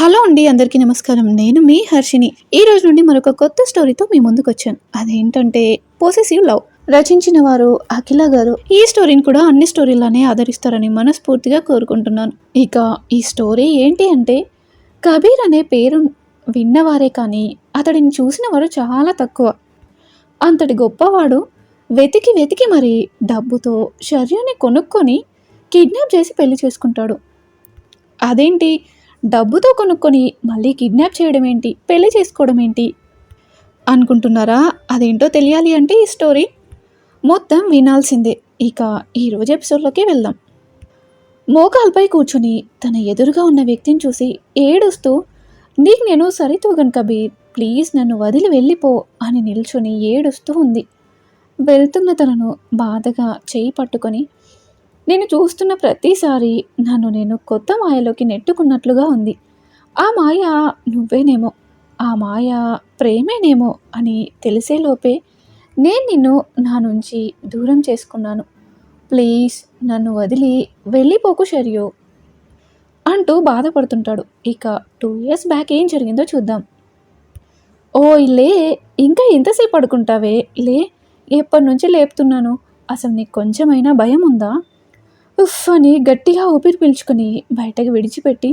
Hello అండి అందరికీ నమస్కారం. నేను మీ హర్షిని ఈ రోజు నుండి మరొక కొత్త స్టోరీతో మీ ముందుకు వచ్చాను అదేంటంటే పోసెసివ్ లవ్ రచించిన వారు అఖిల గారు. ఈ స్టోరీని కూడా అన్ని స్టోరీలనే ఆదరిస్తారని మనస్ఫూర్తిగా కోరుకుంటున్నాను. ఇక ఈ స్టోరీ ఏంటి అంటే కబీర్ అనే పేరు విన్నవారే కానీ అతడిని చూసిన వారు చాలా తక్కువ. అంతటి గొప్పవాడు వెతికి వెతికి మరి డబ్బుతో షర్యుని కొనుక్కొని కిడ్నాప్ చేసి పెళ్ళి చేసుకుంటాడు. అదేంటి? డబ్బుతో కొనుక్కొని మళ్ళీ కిడ్నాప్ చేయడం ఏంటి పెళ్ళి చేసుకోవడం ఏంటి అనుకుంటున్నారా? అదేంటో తెలియాలి అంటే ఈ స్టోరీ మొత్తం వినాల్సిందే. ఇక ఈరోజు ఎపిసోడ్లోకి వెళ్దాం. మోకాల్పై కూర్చుని తన ఎదురుగా ఉన్న వ్యక్తిని చూసి ఏడుస్తూ నీకు నేను సరితూగను కబీర్. ప్లీజ్ నన్ను వదిలి వెళ్ళిపో అని నిల్చొని ఏడుస్తూ ఉంది. వెళ్తున్న తనను బాధగా చేయి పట్టుకొని నేను చూస్తున్న ప్రతిసారి నన్ను నేను కొత్త మాయలోకి నెట్టుకున్నట్లుగా ఉంది. ఆ మాయ నువ్వేనేమో ఆ మాయ ప్రేమేనేమో అని తెలిసేలోపే నేను నిన్ను నా నుంచి దూరం చేసుకున్నాను. ప్లీజ్ నన్ను వదిలి వెళ్ళిపోకు షరియో అంటూ బాధపడుతుంటాడు. ఇక టూ ఇయర్స్ బ్యాక్ ఏం జరిగిందో చూద్దాం. ఓ లే ఇంకా ఎంతసేపు పడుకుంటావే? లే ఎప్పటి నుంచి లేపుతున్నాను? అసలు నీకు కొంచెమైనా భయం ఉందా ఉఫ్ అని గట్టిగా ఊపిరి పీల్చుకుని బయటకు విడిచిపెట్టి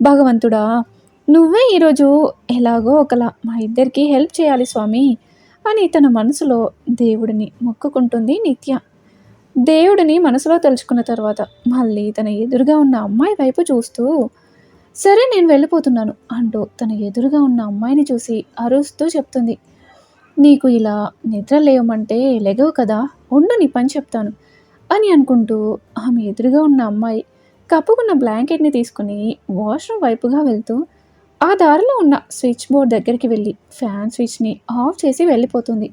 భగవంతుడా నువ్వే ఈరోజు ఎలాగో ఒకలా మా ఇద్దరికి హెల్ప్ చేయాలి స్వామి అని తన మనసులో దేవుడిని మొక్కుకుంటుంది నిత్య. దేవుడిని మనసులో తలుచుకున్న తర్వాత మళ్ళీ తన ఎదురుగా ఉన్న అమ్మాయి వైపు చూస్తూ సరే నేను వెళ్ళిపోతున్నాను అంటూ తన ఎదురుగా ఉన్న అమ్మాయిని చూసి అరుస్తూ చెప్తుంది. నీకు ఇలా నిద్ర లేవమంటే లెగవు కదా ఉండు నీ పని చెప్తాను. అని అనుకుంటూ ఆమె ఎదురుగా ఉన్న అమ్మాయి కప్పుకున్న బ్లాంకెట్ని తీసుకుని వాష్రూమ్ వైపుగా వెళ్తూ ఆ దారిలో ఉన్న స్విచ్ బోర్డ్ దగ్గరికి వెళ్ళి ఫ్యాన్ స్విచ్ని ఆఫ్ చేసి వెళ్ళిపోతుంది.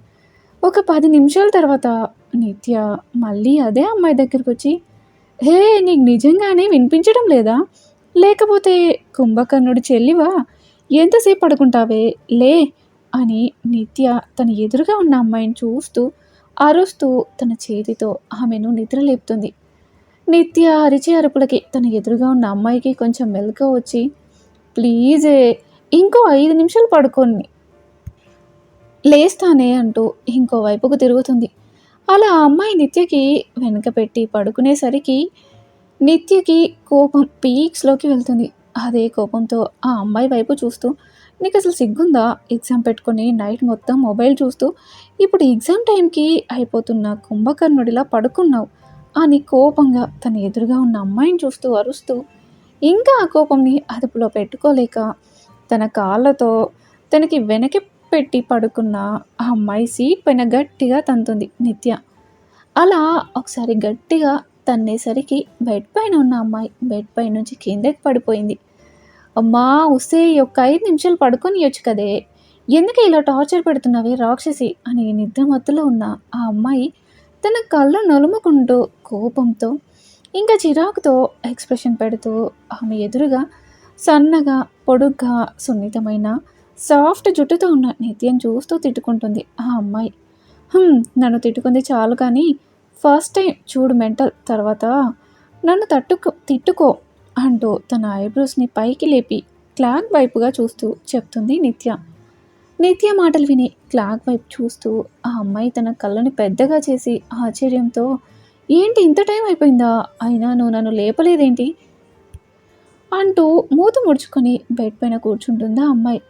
ఒక పది నిమిషాల తర్వాత నిత్య మళ్ళీ అదే అమ్మాయి దగ్గరికి వచ్చి హే నీకు నిజంగానే వినిపించడం లేదా? లేకపోతే కుంభకర్ణుడి చెల్లివా? ఎంతసేపు పడుకుంటావే? లే అని నిత్య తన ఎదురుగా ఉన్న అమ్మాయిని చూస్తూ అరుస్తూ తన చేతితో ఆమెను నిద్రలేపుతుంది నిత్య అరిచే అరుపులకి తన ఎదురుగా ఉన్న అమ్మాయికి కొంచెం మెలక వచ్చి ప్లీజే ఇంకో ఐదు నిమిషాలు పడుకోండి. లేస్తానే అంటూ ఇంకో వైపుకు తిరుగుతుంది. అలా ఆ అమ్మాయి నిత్యకి వెనక పెట్టి పడుకునేసరికి నిత్యకి కోపం పీక్స్లోకి వెళ్తుంది. అదే కోపంతో ఆ అమ్మాయి వైపు చూస్తూ నీకు అసలు సిగ్గుందా ఎగ్జామ్ పెట్టుకొని నైట్ మొత్తం మొబైల్ చూస్తూ? ఇప్పుడు ఎగ్జామ్ టైంకి అయిపోతున్న కుంభకర్ణుడిలా పడుకున్నావు. అని కోపంగా తన ఎదురుగా ఉన్న అమ్మాయిని చూస్తూ అరుస్తూ ఇంకా ఆ కోపంని అదుపులో పెట్టుకోలేక తన కాళ్ళతో తనకి వెనక్కి పెట్టి పడుకున్న ఆ అమ్మాయి సీట్ పైన గట్టిగా తంతుంది నిత్య. అలా ఒకసారి గట్టిగా తన్నేసరికి బెడ్ పైన ఉన్న అమ్మాయి బెడ్ పై నుంచి కిందకి పడిపోయింది. అమ్మా ఉసే ఒక్క ఐదు నిమిషాలు పడుకొనియొచ్చు కదే. ఎందుకు ఇలా టార్చర్ పెడుతున్నావే రాక్షసి అని నిద్ర మత్తులో ఉన్న ఆ అమ్మాయి తన కళ్ళు నలుముకుంటూ కోపంతో ఇంకా చిరాకుతో ఎక్స్ప్రెషన్ పెడుతూ ఆమె ఎదురుగా సన్నగా పొడుగ్గా సున్నితమైన సాఫ్ట్ జుట్టుతో ఉన్న నిత్యం చూస్తూ తిట్టుకుంటుంది ఆ అమ్మాయి. నన్ను తిట్టుకుంది చాలు కానీ ఫస్ట్ టైం చూడు మెంటల్ తర్వాత నన్ను తట్టుకో తిట్టుకో అంటూ తన ఐబ్రోస్ని పైకి లేపి క్లాక్ వైపుగా చూస్తూ చెప్తుంది నిత్య. నిత్య మాటలు విని క్లాక్ వైపు చూస్తూ ఆ అమ్మాయి తన కళ్ళని పెద్దగా చేసి ఆశ్చర్యంతో ఏంటి ఇంత టైం అయిపోయిందా? అయినా నువ్వు నన్ను లేపలేదేంటి? అంటూ మూత ముడుచుకొని బెడ్ పైన కూర్చుంటుందా అమ్మాయి.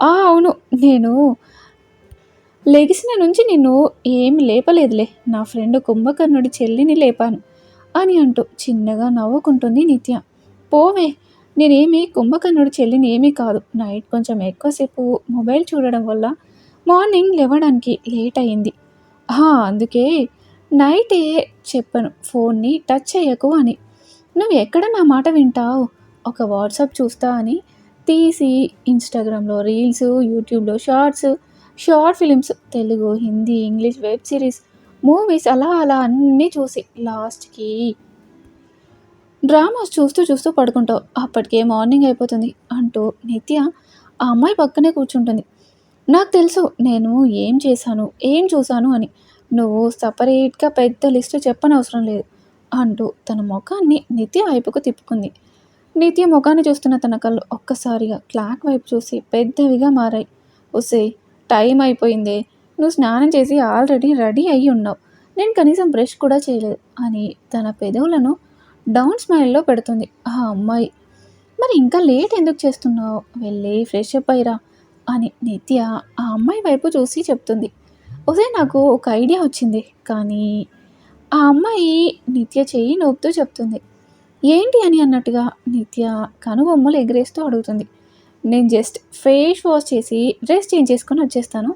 ఆ అవును నేను లెగిసిన నుంచి నిన్ను ఏమి లేపలేదులే. నా ఫ్రెండ్ కుంభకర్ణుడి చెల్లిని లేపాను అని అంటూ చిన్నగా నవ్వుకుంటుంది నిత్య. పోవే. నేనేమి కుంభకర్ణుడి చెల్లిని ఏమీ కాదు. నైట్ కొంచెం ఎక్కువసేపు మొబైల్ చూడడం వల్ల మార్నింగ్ లేవడానికి లేట్ అయింది. "హా, అందుకే నైటే చెప్పను ఫోన్ని టచ్ చేయకు అని. నువ్వు ఎక్కడ నా మాట వింటావు? ఒక వాట్సాప్ చూస్తా అని తీసి ఇన్స్టాగ్రామ్లో రీల్స్ యూట్యూబ్లో shorts short films Telugu Hindi English web series movies అలా అలా అన్నీ చూసి లాస్ట్కి డ్రామాస్ చూస్తూ చూస్తూ పడుకుంటావు. అప్పటికే మార్నింగ్ అయిపోతుంది అంటూ నిత్య ఆ అమ్మాయి పక్కనే కూర్చుంటుంది. నాకు తెలుసు నేను ఏం చేశాను ఏం చూశాను అని. నువ్వు సపరేట్గా పెద్ద లిస్టు చెప్పనవసరం లేదు అంటూ తన ముఖాన్ని నిత్య వైపుకు తిప్పుకుంది. నిత్య ముఖాన్ని చూస్తున్న తన కళ్ళు ఒక్కసారిగా క్లాక్ వైపు చూసి పెద్దవిగా మారాయి. ఒసే టైం అయిపోయిందే. నువ్వు స్నానం చేసి ఆల్రెడీ రెడీ అయ్యి ఉన్నావు. నేను కనీసం బ్రష్ కూడా చేయలేదు అని తన పెదవులను డౌన్ స్మైల్లో పెడుతుంది. ఆ అమ్మాయి మరి ఇంకా లేట్ ఎందుకు చేస్తున్నావు? వెళ్ళి ఫ్రెష్ అప్ అయ్యిరా అని నిత్య ఆ అమ్మాయి వైపు చూసి చెప్తుంది. ఒసే నాకు ఒక ఐడియా వచ్చింది. కానీ ఆ అమ్మాయి నిత్య చెయ్యి నోపుతూ చెప్తుంది. ఏంటి అని అన్నట్టుగా నిత్య కనుబొమ్మలు ఎగరేస్తూ అడుగుతుంది. నేను జస్ట్ ఫేస్ వాష్ చేసి డ్రెస్ చేంజ్ చేసుకొని వచ్చేస్తాను.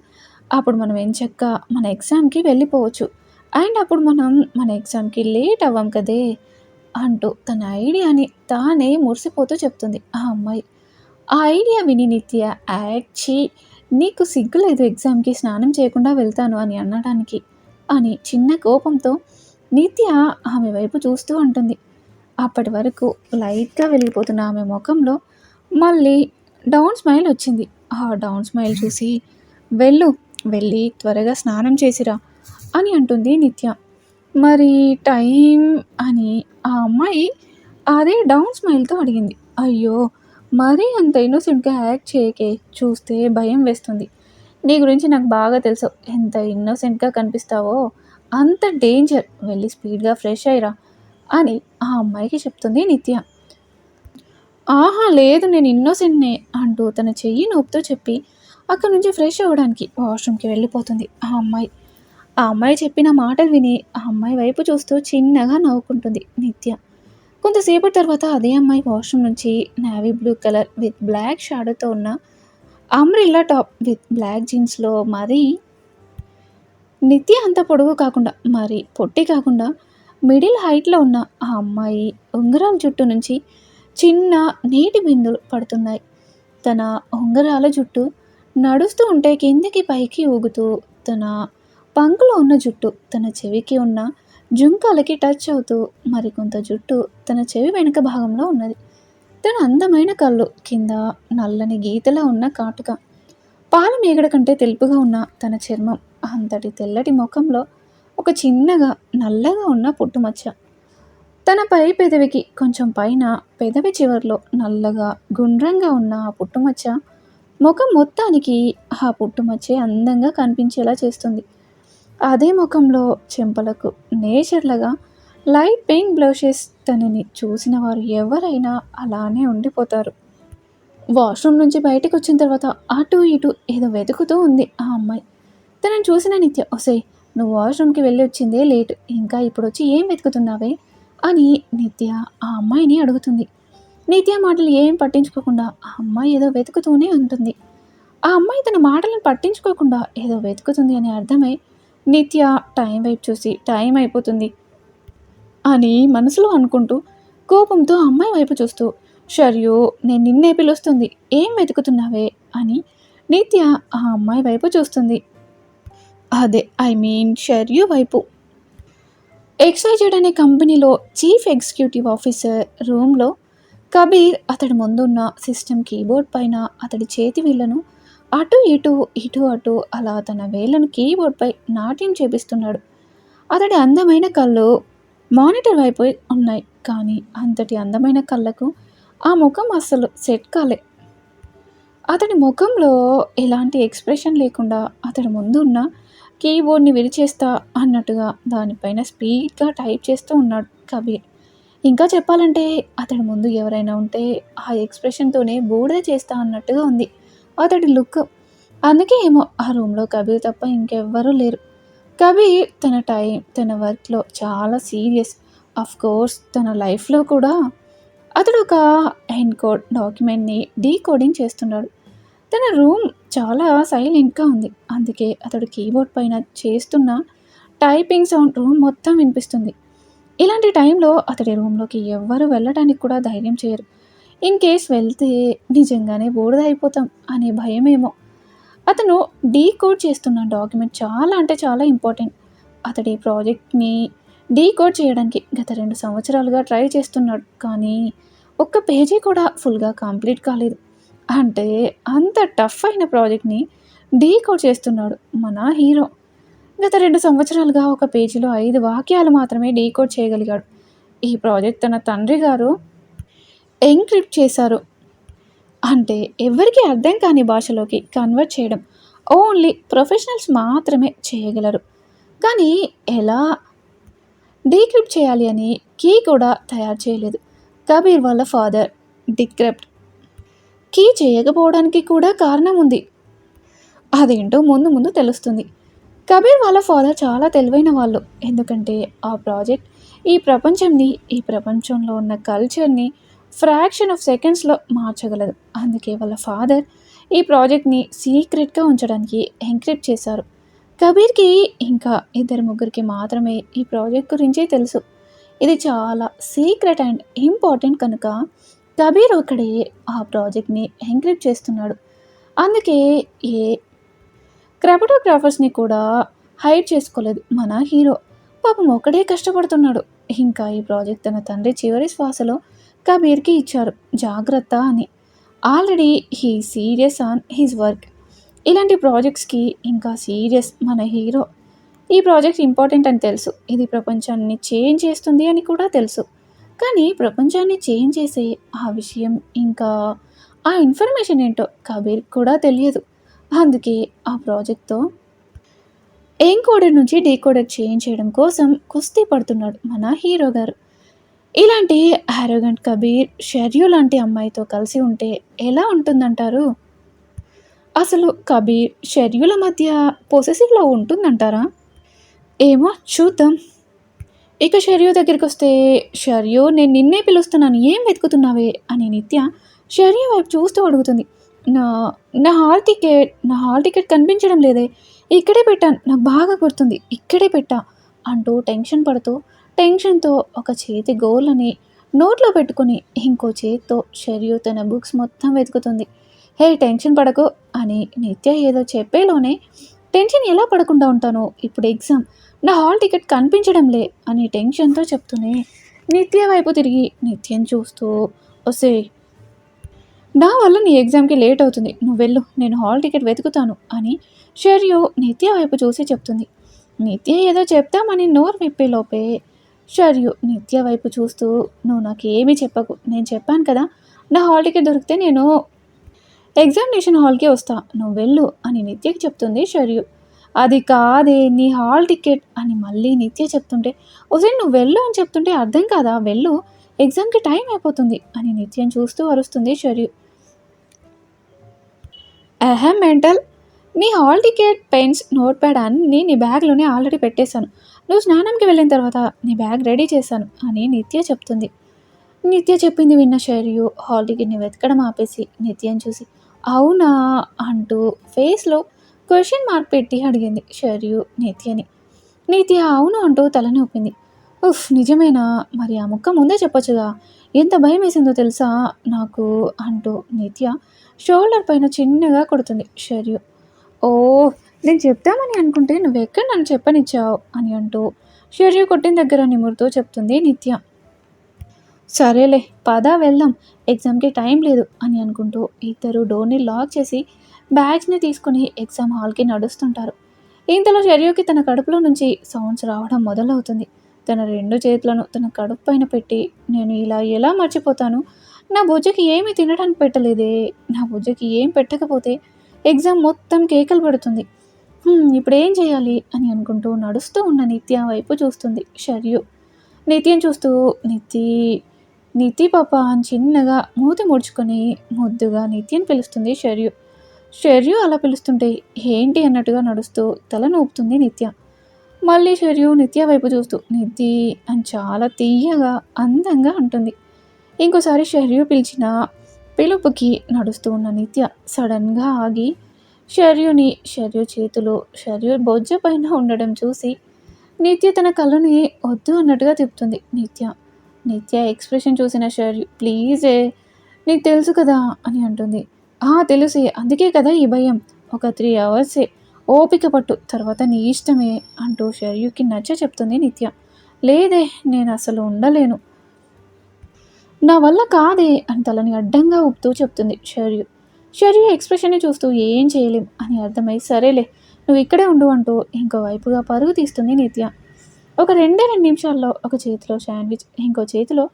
అప్పుడు మనం ఎంచక్క మన ఎగ్జామ్కి వెళ్ళిపోవచ్చు. అండ్ అప్పుడు మనం మన ఎగ్జామ్కి లేట్ అవ్వం కదే? అంటూ తన ఐడియాని తానే మురిసిపోతూ చెప్తుంది ఆ అమ్మాయి. ఆ ఐడియా విని నిత్య యాడ్చి నీకు సిగ్గులేదు ఎగ్జామ్కి స్నానం చేయకుండా వెళ్తాను అని అనడానికి అని చిన్న కోపంతో నిత్య ఆమె వైపు చూస్తూ ఉంటుంది అప్పటి వరకు లైట్గా వెళ్ళిపోతున్న ఆమె ముఖంలో మళ్ళీ డౌన్ స్మైల్ వచ్చింది. ఆ డౌన్ స్మైల్ చూసి వెళ్ళు వెళ్ళి త్వరగా స్నానం చేసిరా అని అంటుంది నిత్య. మరి టైం అని ఆ అమ్మాయి అదే డౌన్ స్మైల్తో అడిగింది. అయ్యో మరీ అంత ఇన్నోసెంట్గా యాక్ట్ చేయకే చూస్తే భయం వేస్తుంది. నీ గురించి నాకు బాగా తెలుసు. ఎంత ఇన్నోసెంట్గా కనిపిస్తావో అంత డేంజర్ వెళ్ళి స్పీడ్గా ఫ్రెష్ అయ్యిరా అని ఆ అమ్మాయికి చెప్తుంది నిత్య. ఆహా లేదు నేను ఇన్నోసెంట్నే అంటూ తన చెయ్యి నొప్పుతో చెప్పి అక్కడి నుంచి ఫ్రెష్ అవ్వడానికి వాష్రూమ్కి వెళ్ళిపోతుంది ఆ అమ్మాయి. ఆ అమ్మాయి చెప్పిన మాటలు విని ఆ అమ్మాయి వైపు చూస్తూ చిన్నగా నవ్వుకుంటుంది నిత్య. కొంతసేపటి తర్వాత అదే అమ్మాయి వాష్రూమ్ నుంచి navy blue colour with black షాడోతో ఉన్న అమ్రిల్లా టాప్ విత్ బ్లాక్ జీన్స్లో మరీ నిత్య అంత పొడవు కాకుండా మరి పొట్టి కాకుండా మిడిల్ హైట్లో ఉన్న ఆ అమ్మాయి ఉంగరాల జుట్టు నుంచి చిన్న నీటి బిందులు పడుతున్నాయి. తన ఉంగరాల జుట్టు నడుస్తూ ఉంటే కిందికి పైకి ఊగుతూ తన పంకులో ఉన్న జుట్టు తన చెవికి ఉన్న జుంకాలకి టచ్ అవుతూ మరికొంత జుట్టు తన చెవి వెనుక భాగంలో ఉన్నది. తన అందమైన కళ్ళు కింద నల్లని గీతలా ఉన్న కాటుక. పాల మేగడ కంటే తెలుపుగా ఉన్న తన చర్మం అంతటి తెల్లటి ముఖంలో ఒక చిన్నగా నల్లగా ఉన్న పుట్టుమచ్చ తన పై పెదవికి కొంచెం పైన పెదవి చివర్లో నల్లగా గుండ్రంగా ఉన్న ఆ పుట్టుమచ్చ ముఖం మొత్తానికి ఆ పుట్టుమచ్చే అందంగా కనిపించేలా చేస్తుంది. అదే ముఖంలో చెంపలకు నేచర్లుగా లైట్ పింక్ బ్లౌషెస్ తనని చూసిన వారు ఎవరైనా అలానే ఉండిపోతారు. వాష్రూమ్ నుంచి బయటకు వచ్చిన తర్వాత అటు ఇటు ఏదో వెతుకుతూ ఉంది ఆ అమ్మాయి. తనని చూసిన నిత్య ఒసే నువ్వు వాష్రూమ్కి వెళ్ళి వచ్చిందే లేట్ ఇంకా ఇప్పుడు వచ్చి ఏం వెతుకుతున్నావే? అని నిత్య ఆ అమ్మాయిని అడుగుతుంది. నిత్య మాటలు ఏం పట్టించుకోకుండా ఆ అమ్మాయి ఏదో వెతుకుతూనే ఉంటుంది. ఆ అమ్మాయి తన మాటలను పట్టించుకోకుండా ఏదో వెతుకుతుంది అని అర్థమై నిత్య టైం వైపు చూసి టైం అయిపోతుంది అని మనసులో అనుకుంటూ కోపంతో అమ్మాయి వైపు చూస్తూ షర్యు నేను నిన్నే పిలుస్తుంది. ఏం వెతుకుతున్నావే? అని నిత్య ఆ అమ్మాయి వైపు చూస్తుంది. అదే ఐ మీన్ షర్యు వైపు. ఎక్సైజెడ్ అనే కంపెనీలో చీఫ్ ఎగ్జిక్యూటివ్ ఆఫీసర్ రూమ్లో కబీర్ అతడి ముందున్న సిస్టమ్ కీబోర్డ్ పైన అతడి చేతి వీళ్ళను అటు ఇటు ఇటు అటు అలా తన వేళ్ళను కీబోర్డ్పై నాట్యం చేపిస్తున్నాడు. అతడి అందమైన కళ్ళు మానిటర్ వైపు ఉన్నాయి కానీ అంతటి అందమైన కళ్ళకు ఆ ముఖం అస్సలు సెట్ కాలే. అతడి ముఖంలో ఎలాంటి ఎక్స్ప్రెషన్ లేకుండా అతడి ముందు ఉన్న కీబోర్డ్ని విరిచేస్తా అన్నట్టుగా దానిపైన స్పీడ్గా టైప్ చేస్తూ ఉన్నాడు కబీర్. ఇంకా చెప్పాలంటే అతడి ముందు ఎవరైనా ఉంటే ఆ ఎక్స్ప్రెషన్తోనే బూడిద చేస్తా అన్నట్టుగా ఉంది. అతడి లుక్. అందుకే ఏమో ఆ రూమ్లో కబీర్ తప్ప ఇంకెవ్వరూ లేరు. కబీర్ తన టైం తన వర్క్లో చాలా సీరియస్. అఫ్ కోర్స్ తన లైఫ్లో కూడా అతడు ఒక ఎన్కోడ్ డాక్యుమెంట్ని డీకోడింగ్ చేస్తున్నాడు. తన రూమ్ చాలా సైలెంట్గా ఉంది. అందుకే అతడు కీబోర్డ్ పైన చేస్తున్న టైపింగ్ సౌండ్ రూమ్ మొత్తం వినిపిస్తుంది. ఇలాంటి టైంలో అతడి రూమ్లోకి ఎవ్వరు వెళ్ళడానికి కూడా ధైర్యం చేయరు. ఇన్ కేస్ వెళ్తే నిజంగానే బూడిద అయిపోతాం అనే భయమేమో. అతను డీకోడ్ చేస్తున్న డాక్యుమెంట్ చాలా అంటే చాలా ఇంపార్టెంట్. అతడి ప్రాజెక్ట్ని డీకోడ్ చేయడానికి గత రెండు సంవత్సరాలుగా ట్రై చేస్తున్నాడు. కానీ ఒక్క పేజీ కూడా ఫుల్గా కంప్లీట్ కాలేదు. అంటే అంత టఫ్ అయిన ప్రాజెక్ట్ని డీకోడ్ చేస్తున్నాడు మన హీరో. గత రెండు సంవత్సరాలుగా ఒక పేజీలో ఐదు వాక్యాలు మాత్రమే డీకోడ్ చేయగలిగాడు. ఈ ప్రాజెక్ట్ తన తండ్రి గారు ఎంక్రిప్ట్ చేశారు. అంటే ఎవరికి అర్థం కాని భాషలోకి కన్వర్ట్ చేయడం ఓన్లీ ప్రొఫెషనల్స్ మాత్రమే చేయగలరు. కానీ ఎలా? డీక్రిప్ట్ చేయాలి అని కీ కూడా తయారు చేయలేదు. కబీర్ వాళ్ళ ఫాదర్ డిక్రిప్ట్. కీ చేయకపోవడానికి కూడా కారణం ఉంది. అదేంటో ముందు ముందు తెలుస్తుంది. కబీర్ వాళ్ళ ఫాదర్ చాలా తెలివైన వాళ్ళు. ఎందుకంటే ఆ ప్రాజెక్ట్ ఈ ప్రపంచంని ఈ ప్రపంచంలో ఉన్న కల్చర్ని ఫ్రాక్షన్ ఆఫ్ సెకండ్స్లో మార్చగలదు. అందుకే వాళ్ళ ఫాదర్ ఈ ప్రాజెక్ట్ని సీక్రెట్గా ఉంచడానికి ఎంక్రిప్ట్ చేశారు. కబీర్కి ఇంకా ఇద్దరు ముగ్గురికి మాత్రమే ఈ ప్రాజెక్ట్ గురించి తెలుసు. ఇది చాలా సీక్రెట్ అండ్ ఇంపార్టెంట్ కనుక కబీర్ ఒకడే ఆ ప్రాజెక్ట్ని ఎంక్రిప్ట్ చేస్తున్నాడు. అందుకే ఏ క్రాపటోగ్రాఫర్స్ని కూడా హైడ్ చేసుకోలేదు మన హీరో. పాపం ఒకడే కష్టపడుతున్నాడు. ఇంకా ఈ ప్రాజెక్ట్ తన తండ్రి చివరి శ్వాసలో కబీర్కి ఇచ్చారు. జాగ్రత్త అని. Already he serious on his work. ఇలాంటి ప్రాజెక్ట్స్కి ఇంకా సీరియస్ మన హీరో. ఈ ప్రాజెక్ట్ ఇంపార్టెంట్ అని తెలుసు. ఇది ప్రపంచాన్ని చేంజ్ చేస్తుంది అని కూడా తెలుసు. కానీ ప్రపంచాన్ని చేంజ్ చేసే ఆ విషయం ఇంకా ఆ ఇన్ఫర్మేషన్ ఏంటో కబీర్ కూడా తెలియదు. అందుకే ఆ ప్రాజెక్ట్తో కోడర్ నుంచి డీకోడర్ చేంజ్ చేయడం కోసం కుస్తీ పడుతున్నాడు మన హీరో గారు. ఇలాంటి హారోగంట్ కబీర్ షర్యు లాంటి అమ్మాయితో కలిసి ఉంటే ఎలా ఉంటుందంటారు? అసలు కబీర్ షర్యుల మధ్య పొసెసివ్లో ఉంటుందంటారా? ఏమో చూద్దాం. ఇక షర్యు దగ్గరికి వస్తే షర్యు నేను నిన్నే పిలుస్తున్నాను ఏం వెతుకుతున్నావే? అని నిత్య షర్యు వైపు చూస్తూ అడుగుతుంది. నా నా హాల్ టికెట్ నా హాల్ టికెట్ కనిపించడం లేదే. ఇక్కడే పెట్టాను. నాకు బాగా గుర్తుంది. ఇక్కడే పెట్టా అంటూ టెన్షన్ పడుతూ టెన్షన్తో ఒక చేతి గోళ్ళని నోట్లో పెట్టుకుని ఇంకో చేతితో షరియు తన బుక్స్ మొత్తం వెతుకుతుంది. హే టెన్షన్ పడకు అని నిత్య ఏదో చెప్పేలోనే టెన్షన్ ఎలా పడకుండా ఉంటాను? ఇప్పుడు ఎగ్జామ్. నా హాల్ టికెట్ కనిపించడంలే అని టెన్షన్తో చెప్తూనే నిత్య వైపు తిరిగి నిత్యం చూస్తూ వస్తే నా వల్ల నీ ఎగ్జామ్కి లేట్ అవుతుంది. నువ్వు వెళ్ళు. నేను హాల్ టికెట్ వెతుకుతాను అని షర్యు నిత్య వైపు చూసి చెప్తుంది. నిత్య ఏదో చెప్తామని నోరు విప్పేలోపే షర్యు నిత్య వైపు చూస్తూ నువ్వు నాకు చెప్పకు నేను చెప్పాను కదా నా హాల్ టికెట్ దొరికితే నేను ఎగ్జామినేషన్ హాల్కి వస్తా నువ్వు వెళ్ళు అని నిత్యకి చెప్తుంది షర్యు. అది కాదే నీ హాల్ టికెట్ అని మళ్ళీ నిత్య చెప్తుంటే ఒకసారి నువ్వు వెళ్ళు అని చెప్తుంటే అర్థం కాదా వెళ్ళు ఎగ్జామ్కి టైం అయిపోతుంది అని నిత్యం చూస్తూ అరుస్తుంది షర్యు. అహం మెంటల్ నీ hall ticket pens note pad అన్నీ నీ బ్యాగ్లోనే ఆల్రెడీ పెట్టేశాను. నువ్వు స్నానంకి వెళ్ళిన తర్వాత నీ బ్యాగ్ రెడీ చేశాను అని నిత్య చెప్తుంది. నిత్య చెప్పింది విన్న శైర్యు హాల్ వెతకడం ఆపేసి నిత్యని చూసి అవునా? అంటూ ఫేస్లో క్వశ్చన్ మార్క్ పెట్టి అడిగింది షర్యు నిత్యని. నిత్య అవును అంటూ తలని ఊపింది ఉఫ్ నిజమేనా? మరి ఆ ముక్క ముందే చెప్పొచ్చుగా. ఎంత భయం వేసిందో తెలుసా నాకు? అంటూ నిత్య షోల్డర్ పైన చిన్నగా కొడుతుంది శర్యు. ఓ నేను చెప్తామని అనుకుంటే నువ్వెక్కడ నన్ను చెప్పనిచ్చావు అని అంటూ షెర్యూ కొట్టిన దగ్గర నిమురుతూ చెప్తుంది నిత్య. సరేలే పదా వెళ్దాం. ఎగ్జామ్కి టైం లేదు అని అనుకుంటూ ఇద్దరు డోర్ని లాక్ చేసి బ్యాగ్స్ని తీసుకుని ఎగ్జామ్ హాల్కి నడుస్తుంటారు. ఇంతలో షెర్యూకి తన కడుపులో నుంచి సౌండ్స్ రావడం మొదలవుతుంది. తన రెండు చేతులను తన కడుపు పైన పెట్టి నేను ఇలా ఎలా మర్చిపోతాను? నా బుజ్జకి ఏమి తినడానికి పెట్టలేదే. నా బుజ్జకి ఏం పెట్టకపోతే ఎగ్జామ్ మొత్తం కేకలు పెడుతుంది. ఇప్పుడు ఏం చేయాలి? అని అనుకుంటూ నడుస్తూ ఉన్న నిత్య వైపు చూస్తుంది షర్యు. నిత్యం చూస్తూ నిత్తి నితి పాప అని చిన్నగా మూతి ముడుచుకొని ముద్దుగా నిత్యం పిలుస్తుంది షర్యు. షర్యు అలా పిలుస్తుంటే ఏంటి అన్నట్టుగా నడుస్తూ తల నూపుతుంది నిత్య. మళ్ళీ షర్యు నిత్య వైపు చూస్తూ నిధి అని చాలా తీయగా అందంగా ఉంటుంది ఇంకోసారి షర్యు పిలిచిన పిలుపుకి నడుస్తూ ఉన్న నిత్య సడన్గా ఆగి శర్యుని శర్యు చేతులు శర్యు బొజ్జ పైన ఉండడం చూసి నిత్య తన కళ్ళని వద్దు అన్నట్టుగా తిప్పుతుంది. నిత్య నిత్య ఎక్స్ప్రెషన్ చూసిన శర్యు ప్లీజే నీకు తెలుసు కదా అని అంటుంది. ఆ తెలుసే అందుకే కదా ఈ భయం. ఒక త్రీ అవర్సే ఓపిక పట్టు తర్వాత నీ ఇష్టమే అంటూ శర్యుకి నచ్చ చెప్తుంది నిత్య. లేదే నేను అసలు ఉండలేను. నా వల్ల కాదే అని తలని అడ్డంగా ఊపుతూ చెప్తుంది శర్యు షర్యు ఎక్స్ప్రెషన్ని చూస్తూ ఏం చేయలేం అని అర్థమై సరేలే నువ్వు ఇక్కడే ఉండు అంటూ ఇంకో వైపుగా పరుగు తీస్తుంది నిత్య. ఒక రెండే రెండు నిమిషాల్లో ఒక చేతిలో శాండ్విచ్ ఇంకో చేతిలో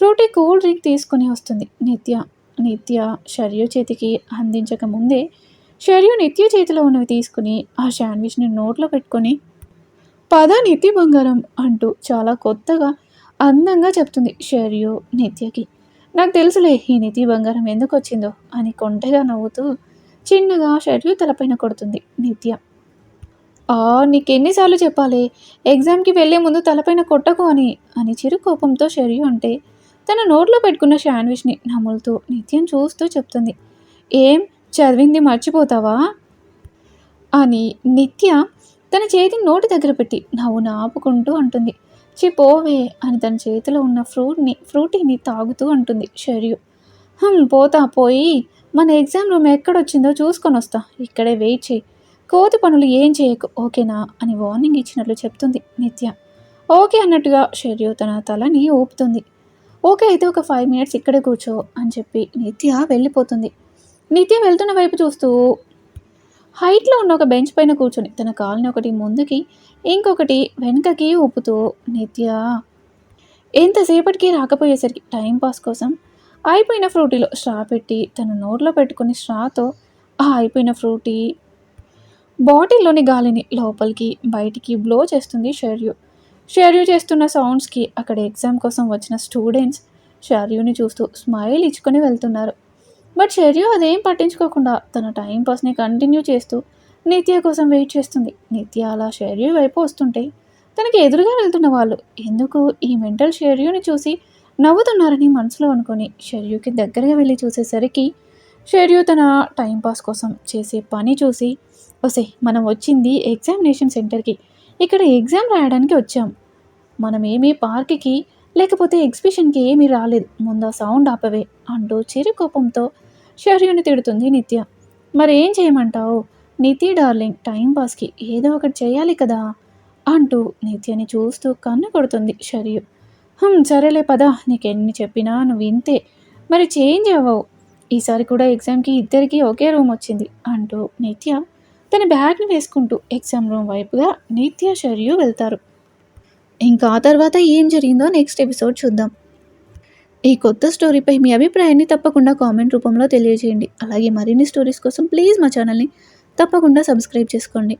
ఫ్రూటీ కూల్ డ్రింక్ తీసుకుని వస్తుంది నిత్య. నిత్య షర్యు చేతికి అందించక ముందే షర్యు నిత్య చేతిలో ఉన్నవి తీసుకుని ఆ శాండ్విచ్ని నోట్లో పెట్టుకొని పద నిత్య బంగారం అంటూ చాలా కొత్తగా అందంగా చెప్తుంది షర్యు నిత్యకి. నాకు తెలుసులే ఈ నిధి బంగారం ఎందుకు వచ్చిందో అని కొంటగా నవ్వుతూ చిన్నగా షర్యు తలపైన కొడుతుంది నిత్య. ఆ నీకెన్నిసార్లు చెప్పాలి ఎగ్జామ్కి వెళ్ళే ముందు తలపైన కొట్టకు అని అని చిరు కోపంతో షర్యు అంటే తన నోట్లో పెట్టుకున్న శాండ్విచ్ని నములుతూ నిత్యం చూస్తూ చెప్తుంది. ఏం చదివింది మర్చిపోతావా? అని నిత్య తన చేతిని నోటి దగ్గర పెట్టి నవ్వును ఆపుకుంటూ అంటుంది. చిపోవే అని తన చేతిలో ఉన్న ఫ్రూట్ని ఫ్రూటీని తాగుతూ అంటుంది షర్యు. "హమ్, పోతా పోయి. మన ఎగ్జామ్ రూమ్ ఎక్కడొచ్చిందో చూసుకొని వస్తా. ఇక్కడే వెయిట్ చేయి. కోతి పనులు ఏం చేయకు ఓకేనా? అని వార్నింగ్ ఇచ్చినట్లు చెప్తుంది నిత్య. ఓకే అన్నట్టుగా షర్యు తన తలని ఊపుతుంది. ఓకే అయితే ఒక ఫైవ్ మినిట్స్ ఇక్కడే కూర్చో అని చెప్పి నిత్య వెళ్ళిపోతుంది. నిత్య వెళ్తున్న వైపు చూస్తూ హైట్లో ఉన్న ఒక బెంచ్ పైన కూర్చొని తన కాలుని ఒకటి ముందుకి ఇంకొకటి వెనుకకి ఊపుతూ నిత్య ఎంతసేపటికి రాకపోయేసరికి టైం పాస్ కోసం అయిపోయిన ఫ్రూటీలో స్ట్రా పెట్టి తన నోట్లో పెట్టుకుని స్ట్రాతో ఆ అయిపోయిన ఫ్రూటీ బాటిల్లోని గాలిని లోపలికి బయటికి బ్లో చేస్తుంది షర్యు. షర్యు చేస్తున్న సౌండ్స్కి అక్కడ ఎగ్జామ్ కోసం వచ్చిన స్టూడెంట్స్ షర్యుని చూస్తూ స్మైల్ ఇచ్చుకొని వెళ్తున్నారు. బట్ షర్యు అదేం పట్టించుకోకుండా తన టైం పాస్ని కంటిన్యూ చేస్తూ నిత్య కోసం వెయిట్ చేస్తుంది. నిత్య అలా షర్యు వైపు వస్తుంటే తనకి ఎదురుగా వెళ్తున్న వాళ్ళు ఎందుకు ఈ మెంటల్ షర్యుని చూసి నవ్వుతున్నారని మనసులో అనుకొని షర్యుకి దగ్గరగా వెళ్ళి చూసేసరికి షర్యు తన టైంపాస్ కోసం చేసే పని చూసి వసే మనం వచ్చింది ఎగ్జామినేషన్ సెంటర్కి. ఇక్కడ ఎగ్జామ్ రాయడానికి వచ్చాం. మనం ఏమీ పార్క్కి లేకపోతే ఎగ్జిబిషన్కి ఏమీ రాలేదు. ముందు ఆ సౌండ్ ఆపవే అంటూ చిరు కోపంతో షర్యుని తిడుతుంది నిత్య. మరేం చేయమంటావు? నితి డార్లింగ్ టైం పాస్కి ఏదో ఒకటి చేయాలి కదా అంటూ నిత్యని చూస్తూ కన్ను కొడుతుంది షర్యు సరేలే పదా నీకెన్ని చెప్పినా నువ్వు ఇంతే. మరి చేంజ్ అవ్వవు. ఈసారి కూడా ఎగ్జామ్కి ఇద్దరికి ఒకే రూమ్ వచ్చింది అంటూ నిత్య తన బ్యాగ్ని వేసుకుంటూ ఎగ్జామ్ రూమ్ వైపుగా నిత్య షర్యు వెళ్తారు. ఇంకా ఆ తర్వాత ఏం జరిగిందో నెక్స్ట్ ఎపిసోడ్ చూద్దాం. ఈ కొత్త స్టోరీపై మీ అభిప్రాయాన్ని తప్పకుండా కామెంట్ రూపంలో తెలియజేయండి. అలాగే మరిన్ని స్టోరీస్ కోసం ప్లీజ్ మా ఛానల్ని తప్పకుండా సబ్స్క్రైబ్ చేసుకోండి.